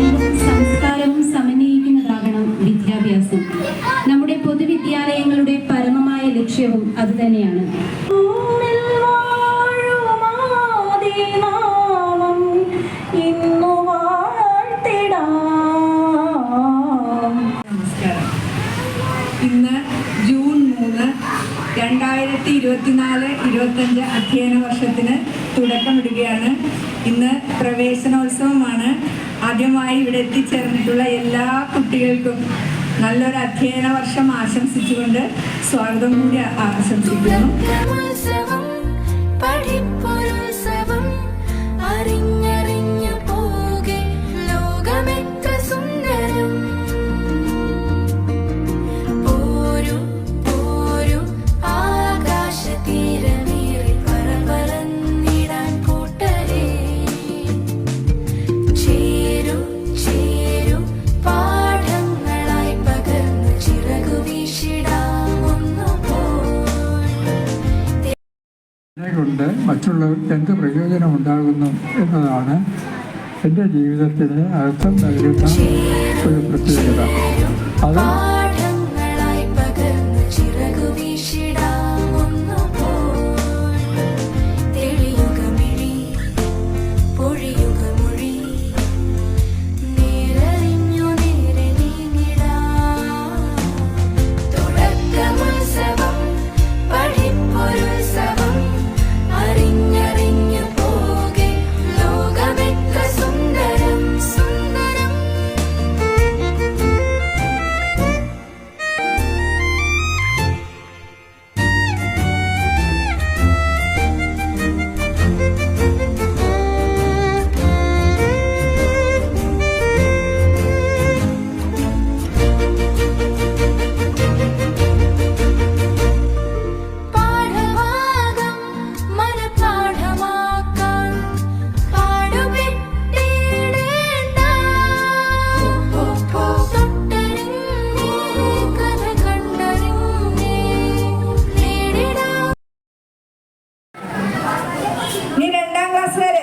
അറിവും സംസ്കാരവും സമന്വയിക്കുന്നതാകണം വിദ്യാഭ്യാസം. നമ്മുടെ പൊതുവിദ്യാലയങ്ങളുടെ പരമമായ ലക്ഷ്യവും അതുതന്നെയാണ്. ഇന്ന് ജൂൺ മൂന്ന് രണ്ടായിരത്തി ഇരുപത്തിനാല് ഇരുപത്തഞ്ച് അധ്യയന വർഷത്തിന് തുടക്കമിടുകയാണ്. ഇന്ന് പ്രവേശനോത്സവമാണ്. ആദ്യമായി ഇവിടെ എത്തിച്ചേർന്നിട്ടുള്ള എല്ലാ കുട്ടികൾക്കും നല്ലൊരു അധ്യയന വർഷം ആശംസിച്ചുകൊണ്ട് സ്വാഗതം കൂടി ആശംസിക്കുന്നു. കൊണ്ട് മറ്റുള്ളവർക്ക് എന്ത് പ്രയോജനം ഉണ്ടാകുന്നു എന്നതാണ് എന്റെ ജീവിതത്തിന് അർത്ഥം നൽകുന്ന ഒരു പ്രത്യേകത. അത് നീ രണ്ടാം ക്ലാസ് വരെ.